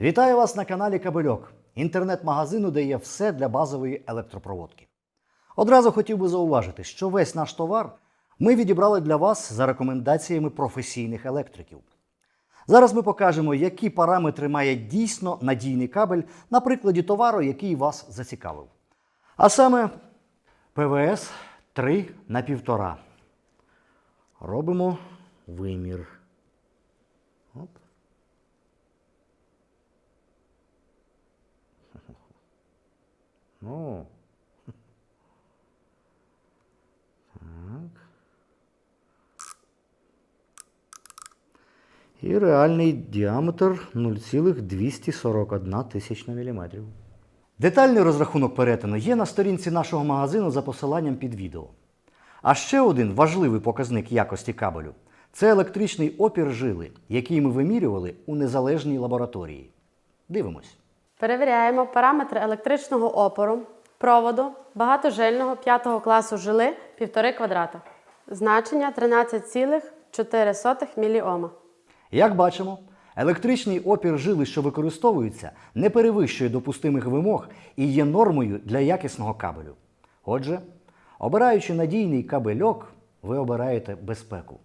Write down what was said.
Вітаю вас на каналі Кабельок, інтернет-магазину, де є все для базової електропроводки. Одразу хотів би зауважити, що весь наш товар ми відібрали для вас за рекомендаціями професійних електриків. Зараз ми покажемо, які параметри має дійсно надійний кабель на прикладі товару, який вас зацікавив. А саме ПВС 3 на 1,5. Робимо вимір. Оп. Ну. Так. І реальний діаметр 0,241 тисячна міліметрів. Детальний розрахунок перетину є на сторінці нашого магазину за посиланням під відео. А ще один важливий показник якості кабелю це електричний опір жили, який ми вимірювали у незалежній лабораторії. Дивимось. Перевіряємо параметри електричного опору, проводу багатожильного 5 класу жили 1,5 квадрата. Значення 13,4 міліома. Як бачимо, електричний опір жили, що використовується, не перевищує допустимих вимог і є нормою для якісного кабелю. Отже, обираючи надійний кабельок, ви обираєте безпеку.